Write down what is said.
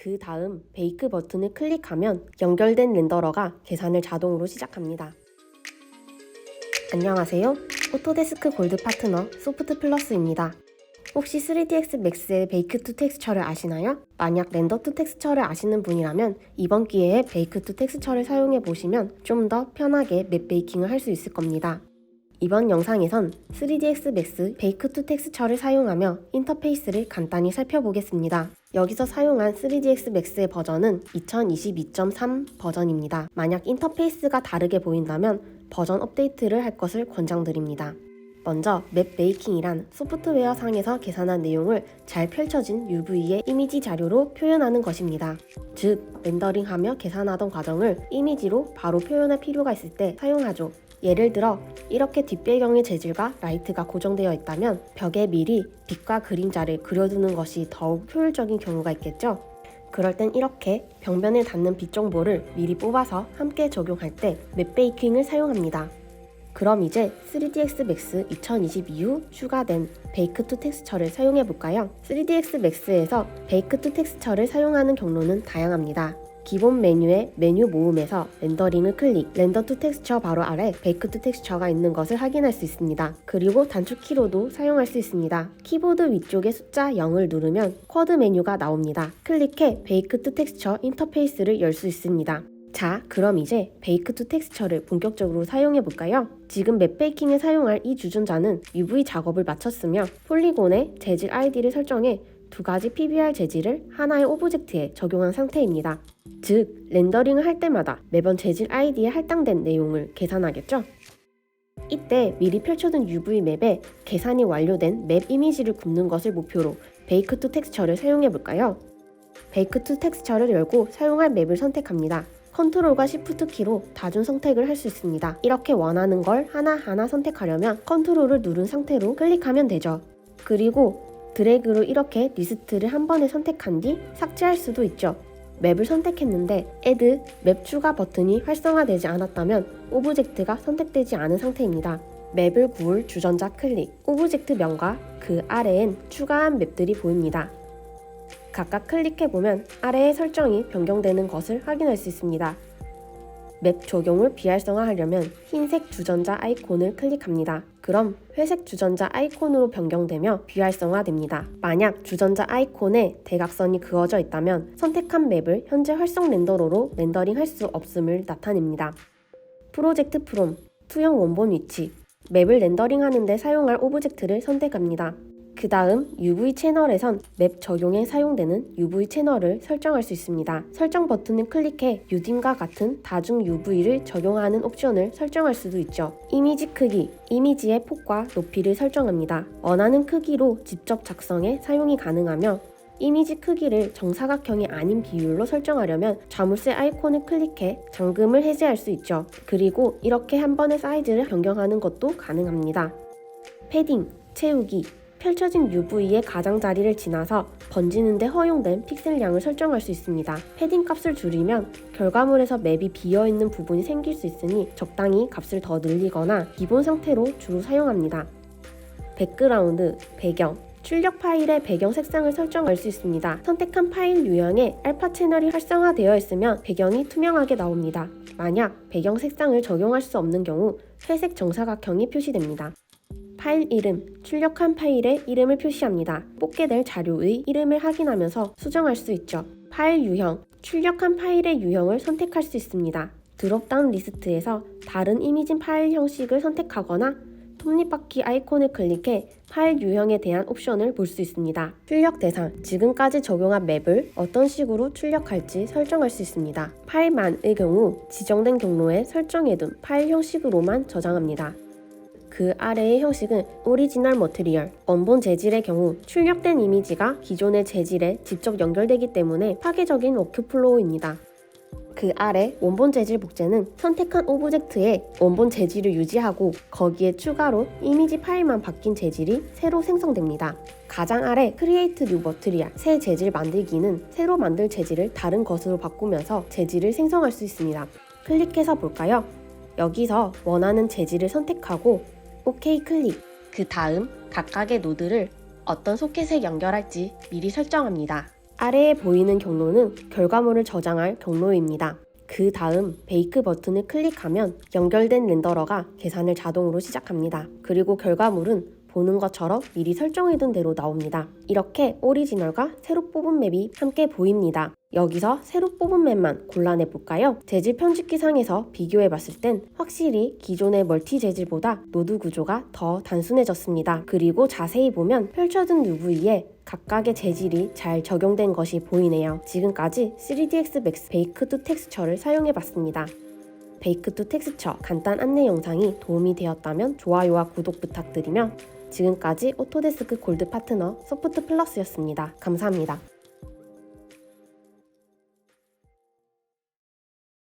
그 다음 베이크 버튼을 클릭하면 연결된 렌더러가 계산을 자동으로 시작합니다. 안녕하세요. 오토데스크 골드 파트너 소프트 플러스입니다. 혹시 3ds max의 베이크 투 텍스처를 아시나요? 만약 렌더 투 텍스처를 아시는 분이라면 이번 기회에 베이크 투 텍스처를 사용해 보시면 좀 더 편하게 맵 베이킹을 할 수 있을 겁니다. 이번 영상에선 3ds max 베이크 투 텍스처를 사용하며 인터페이스를 간단히 살펴보겠습니다. 여기서 사용한 3ds max의 버전은 2022.3 버전입니다. 만약 인터페이스가 다르게 보인다면 버전 업데이트를 할 것을 권장드립니다. 먼저 맵 베이킹이란 소프트웨어 상에서 계산한 내용을 잘 펼쳐진 UV의 이미지 자료로 표현하는 것입니다. 즉, 렌더링하며 계산하던 과정을 이미지로 바로 표현할 필요가 있을 때 사용하죠. 예를 들어 이렇게 뒷배경의 재질과 라이트가 고정되어 있다면 벽에 미리 빛과 그림자를 그려두는 것이 더욱 효율적인 경우가 있겠죠. 그럴 땐 이렇게 벽면에 닿는 빛 정보를 미리 뽑아서 함께 적용할 때 맵베이킹을 사용합니다. 그럼 이제 3ds max 2022 이후 추가된 베이크 투 텍스처를 사용해 볼까요? 3ds max에서 베이크 투 텍스처를 사용하는 경로는 다양합니다. 기본 메뉴의 메뉴 모음에서 렌더링을 클릭, 렌더 투 텍스처 바로 아래 베이크 투 텍스처가 있는 것을 확인할 수 있습니다. 그리고 단축키로도 사용할 수 있습니다. 키보드 위쪽에 숫자 0을 누르면 쿼드 메뉴가 나옵니다. 클릭해 베이크 투 텍스처 인터페이스를 열 수 있습니다. 자, 그럼 이제 베이크 투 텍스처를 본격적으로 사용해 볼까요? 지금 맵베이킹에 사용할 이 주전자는 UV 작업을 마쳤으며 폴리곤의 재질 ID를 설정해 두 가지 PBR 재질을 하나의 오브젝트에 적용한 상태입니다. 즉, 렌더링을 할 때마다 매번 재질 ID에 할당된 내용을 계산하겠죠? 이때 미리 펼쳐둔 UV 맵에 계산이 완료된 맵 이미지를 굽는 것을 목표로 베이크 투 텍스처를 사용해 볼까요? 베이크 투 텍스처를 열고 사용할 맵을 선택합니다. 컨트롤과 시프트 키로 다중 선택을 할 수 있습니다. 이렇게 원하는 걸 하나하나 선택하려면 컨트롤을 누른 상태로 클릭하면 되죠. 그리고 드래그로 이렇게 리스트를 한 번에 선택한 뒤 삭제할 수도 있죠. 맵을 선택했는데 Add 맵 추가 버튼이 활성화되지 않았다면 오브젝트가 선택되지 않은 상태입니다. 맵을 구울 주전자 클릭, 오브젝트 명과 그 아래엔 추가한 맵들이 보입니다. 각각 클릭해보면 아래의 설정이 변경되는 것을 확인할 수 있습니다. 맵 적용을 비활성화하려면 흰색 주전자 아이콘을 클릭합니다. 그럼 회색 주전자 아이콘으로 변경되며 비활성화됩니다. 만약 주전자 아이콘에 대각선이 그어져 있다면 선택한 맵을 현재 활성 렌더러로 렌더링할 수 없음을 나타냅니다. 프로젝트 프롬, 투영 원본 위치, 맵을 렌더링하는 데 사용할 오브젝트를 선택합니다. 그 다음 UV 채널에선 맵 적용에 사용되는 UV 채널을 설정할 수 있습니다. 설정 버튼을 클릭해 유딤과 같은 다중 UV를 적용하는 옵션을 설정할 수도 있죠. 이미지 크기, 이미지의 폭과 높이를 설정합니다. 원하는 크기로 직접 작성해 사용이 가능하며 이미지 크기를 정사각형이 아닌 비율로 설정하려면 자물쇠 아이콘을 클릭해 잠금을 해제할 수 있죠. 그리고 이렇게 한 번에 사이즈를 변경하는 것도 가능합니다. 패딩, 채우기, 펼쳐진 UV의 가장자리를 지나서 번지는데 허용된 픽셀량을 설정할 수 있습니다. 패딩 값을 줄이면 결과물에서 맵이 비어있는 부분이 생길 수 있으니 적당히 값을 더 늘리거나 기본 상태로 주로 사용합니다. 백그라운드, 배경, 출력 파일의 배경 색상을 설정할 수 있습니다. 선택한 파일 유형에 알파 채널이 활성화되어 있으면 배경이 투명하게 나옵니다. 만약 배경 색상을 적용할 수 없는 경우 회색 정사각형이 표시됩니다. 파일 이름, 출력한 파일의 이름을 표시합니다. 뽑게 될 자료의 이름을 확인하면서 수정할 수 있죠. 파일 유형, 출력한 파일의 유형을 선택할 수 있습니다. 드롭다운 리스트에서 다른 이미진 파일 형식을 선택하거나 톱니바퀴 아이콘을 클릭해 파일 유형에 대한 옵션을 볼 수 있습니다. 출력 대상, 지금까지 적용한 맵을 어떤 식으로 출력할지 설정할 수 있습니다. 파일만의 경우 지정된 경로에 설정해둔 파일 형식으로만 저장합니다. 그 아래의 형식은 오리지널 머티리얼, 원본 재질의 경우 출력된 이미지가 기존의 재질에 직접 연결되기 때문에 파괴적인 워크플로우입니다. 그 아래 원본 재질 복제는 선택한 오브젝트의 원본 재질을 유지하고 거기에 추가로 이미지 파일만 바뀐 재질이 새로 생성됩니다. 가장 아래 크리에이트 뉴 머티리얼, 새 재질 만들기는 새로 만들 재질을 다른 것으로 바꾸면서 재질을 생성할 수 있습니다. 클릭해서 볼까요? 여기서 원하는 재질을 선택하고 OK 클릭. 그 다음 각각의 노드를 어떤 소켓에 연결할지 미리 설정합니다. 아래에 보이는 경로는 결과물을 저장할 경로입니다. 그 다음 베이크 버튼을 클릭하면 연결된 렌더러가 계산을 자동으로 시작합니다. 그리고 결과물은 보는 것처럼 미리 설정해둔 대로 나옵니다. 이렇게 오리지널과 새로 뽑은 맵이 함께 보입니다. 여기서 새로 뽑은 맵만 골라내 볼까요? 재질 편집기 상에서 비교해 봤을 땐 확실히 기존의 멀티 재질보다 노드 구조가 더 단순해졌습니다. 그리고 자세히 보면 펼쳐둔 UV에 각각의 재질이 잘 적용된 것이 보이네요. 지금까지 3ds Max 베이크 투 텍스처를 사용해 봤습니다. 베이크 투 텍스처 간단 안내 영상이 도움이 되었다면 좋아요와 구독 부탁드리며 지금까지 오토데스크 골드 파트너 소프트 플러스였습니다. 감사합니다.